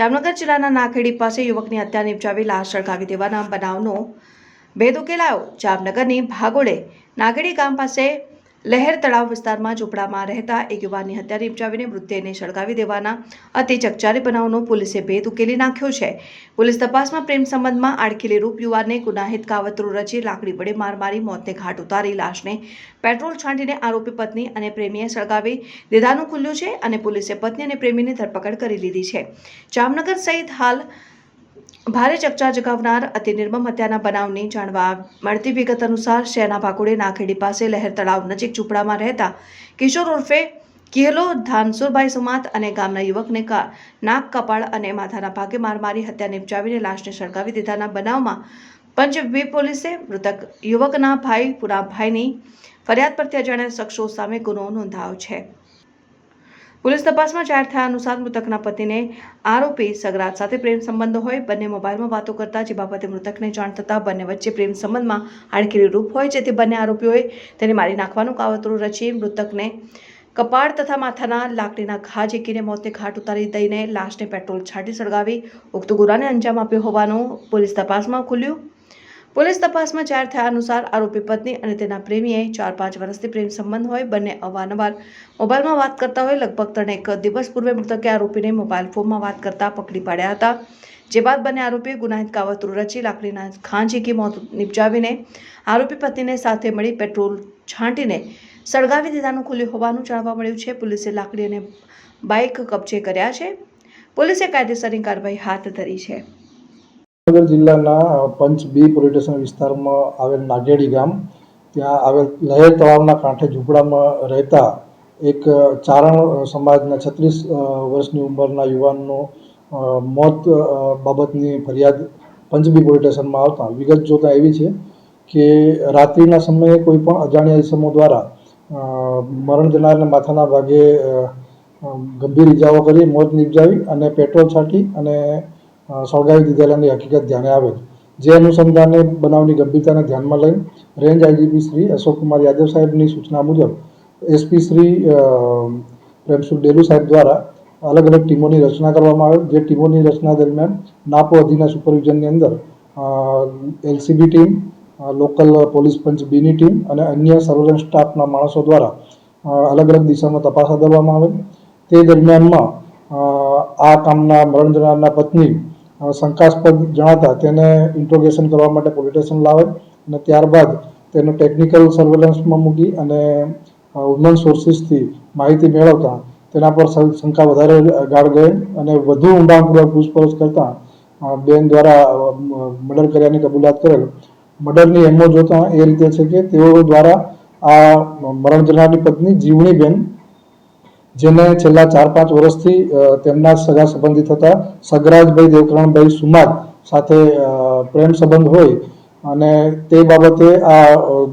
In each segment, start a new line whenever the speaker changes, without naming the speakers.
જામનગર જિલ્લાના નાખેડી પાસે યુવકની હત્યા નિપજાવી લાશ સળગાવી દેવાના બનાવનો ભેદ ઉકેલાયો. જામનગરની ભાગોળે નાગેડી ગામ પાસે લહેર તળાવ વિસ્તારમાં ઝૂંપડામાં રહેતા એક યુવાનની હત્યા નિપજાવીને મૃતદેહને સળગાવી દેવાના અતિ ચકચારી બનાવનો પોલીસે ભેદ ઉકેલી નાખ્યો છે. પોલીસ તપાસમાં પ્રેમ સંબંધમાં આડખીલી રૂપ યુવાનને ગુનાહિત કાવતરું રચી લાકડી વડે માર મારી મોતને ઘાટ ઉતારી લાશને પેટ્રોલ છાંટીને આરોપી પત્ની અને પ્રેમીએ સળગાવી દીધાનું ખુલ્યું છે અને પોલીસે પત્ની અને પ્રેમીની ધરપકડ કરી લીધી છે. જામનગર સહિત હાલ ભારે ચકચાર જગાવનાર અતિ નિર્મમ હત્યાના બનાવની જાણવા મળતી વિગત અનુસાર શહેરના ભાગોળે નાખેડી પાસે લહેર તળાવ નજીક ઝૂંપડામાં રહેતા કિશોર ઉર્ફે કિહલો ધાનસુરભાઈ સુમાત અને ગામના યુવકને કા, નાક કપાળ અને માથાના ભાગે માર મારી હત્યા નિપજાવીને લાશને સળગાવી દીધાના બનાવમાં પંચવી પોલીસે મૃતક યુવકના ભાઈ પુરાભાઈની ફરિયાદ પરથી અજાણ્યા શખ્સો સામે ગુનો નોંધાયો છે. પોલીસ તપાસમાં જાહેર થયા અનુસાર મૃતકના પતિને આરોપી સગરાજ સાથે પ્રેમ સંબંધ હોય, બંને મોબાઈલમાં વાતો કરતા જે બાબતે મૃતકને જાણ થતાં બંને વચ્ચે પ્રેમ સંબંધમાં આડકીરી રૂપ હોય, જેથી બંને આરોપીઓએ તેને મારી નાખવાનું કાવતરું રચી મૃતકને કપાળ તથા માથાના લાકડીના ઘા ઝીકીને મોતને ઘાટ ઉતારી દઈને લાશને પેટ્રોલ છાંટી સળગાવી, ઉક્ત ગુનાને અંજામ આપ્યો હોવાનું પોલીસ તપાસમાં ખુલ્યું પોલીસ તપાસમાં જાહેર થયા અનુસાર આરોપી પત્ની અને તેના પ્રેમીએ ચાર પાંચ વર્ષથી પ્રેમ સંબંધ હોય બંને અવારનવાર મોબાઈલમાં વાત કરતા હોય. લગભગ ત્રણેક દિવસ પૂર્વે મૃતકે આરોપીને મોબાઈલ ફોનમાં વાત કરતા પકડી પાડ્યા હતા. જે બાદ બંને આરોપીએ ગુનાહિત કાવતરું રચી લાકડીના ખાંચીકી મોત નિપજાવીને આરોપી પત્નીને સાથે મળી પેટ્રોલ છાંટીને સળગાવી દીધાનું ખુલ્યું હોવાનું જાણવા મળ્યું છે. પોલીસે લાકડી અને બાઇક કબજે કર્યા છે. પોલીસે કાયદેસરની કાર્યવાહી હાથ ધરી છે.
જામનગર જિલ્લાના પંચ બી પોલીસ વિસ્તારમાં આવેલ નાગેડી ગામ. ત્યાં આવેલ લહેર તળાવના કાંઠે ઝૂંપડામાં રહેતા એક ચારણ સમાજના છત્રીસ વર્ષની ઉંમરના યુવાનનું મોત બાબતની ફરિયાદ પંચ બી પોલીસ આવતા વિગત જોતાં એવી છે કે રાત્રિના સમયે કોઈ પણ અજાણ્યા ઇસમો દ્વારા મરણ જનારને માથાના ભાગે ગંભીર ઇજાઓ કરી, મોત નિપજાવી અને પેટ્રોલ છાંટી અને સળગાવી દીધેલાની હકીકત ધ્યાને આવે જે. અનુસંધાને બનાવની ગંભીરતાને ધ્યાનમાં લઈ રેન્જ આઈજીપી શ્રી અશોક કુમાર યાદવ સાહેબની સૂચના મુજબ, એસપી શ્રી પ્રેમસુખ ડેલુ સાહેબ દ્વારા અલગ અલગ ટીમોની રચના કરવામાં આવે. જે ટીમોની રચના દરમિયાન નાપો અધિના સુપરવિઝનની અંદર એલસીબી ટીમ લોકલ પોલીસ પંચ બીની ટીમ અને અન્ય સર્વેલન્સ સ્ટાફના માણસો દ્વારા અલગ અલગ દિશામાં તપાસ કરવામાં આવે. તે દરમિયાનમાં આ કામના મરણ જનારના પત્ની શંકાસ્પદ જણાતા તેને ઇન્ટ્રોગેશન કરવા માટે પોલીસ સ્ટેશન લાવે અને ત્યારબાદ તેનું ટેકનિકલ સર્વેલન્સમાં મૂકી અને વુમન સોર્સિસથી માહિતી મેળવતા તેના પર શંકા વધારે ગાઢ ગઈ અને વધુ ઊંડાણપૂર્વક પૂછપરછ કરતાં બેન દ્વારા મર્ડર કર્યાની કબૂલાત કરેલ. મર્ડરની એમો જોતા એ રીતે છે કે તેઓ દ્વારા આ મરણ જનારની પત્ની જીવણીબેન જેને છેલ્લા ચાર પાંચ વર્ષથી તેમના સગા સંબંધિત હતા સગરાજભાઈ દેવકરણભાઈ સુમાર સાથે પ્રેમ સંબંધ હોય અને તે બાબતે આ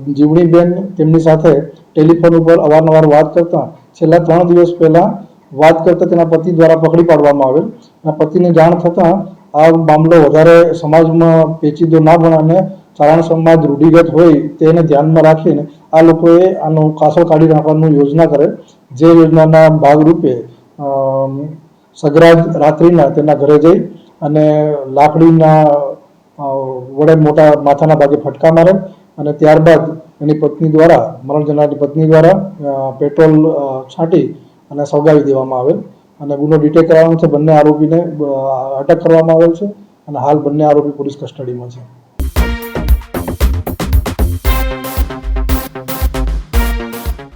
જીવણીબેન તેમની સાથે ટેલિફોન ઉપર અવારનવાર વાત કરતા છેલ્લા ત્રણ દિવસ પહેલા વાત કરતા તેના પતિ દ્વારા પકડી પાડવામાં આવેલ. અને પતિને જાણ થતાં આ મામલો વધારે સમાજમાં પેચીદો ના બને અને ચારણ સમાજ રૂઢિગત હોય તેને ધ્યાનમાં રાખીને આ લોકોએ આનો કાસો કાઢી નાખવાનું યોજના કરેલ. જે યોજનાના ભાગરૂપે સગરાજ રાત્રિના તેના ઘરે જઈ અને લાકડીના વડે મોટા માથાના ભાગે ફટકા મારે અને ત્યારબાદ એની પત્ની દ્વારા, મરણ જનારની પત્ની દ્વારા પેટ્રોલ છાંટી અને સળગાવી દેવામાં આવેલ અને ગુનો ડિટેક કરવાનો છે. બંને આરોપીને અટક કરવામાં આવેલ છે અને હાલ બંને આરોપી પોલીસ કસ્ટડીમાં છે.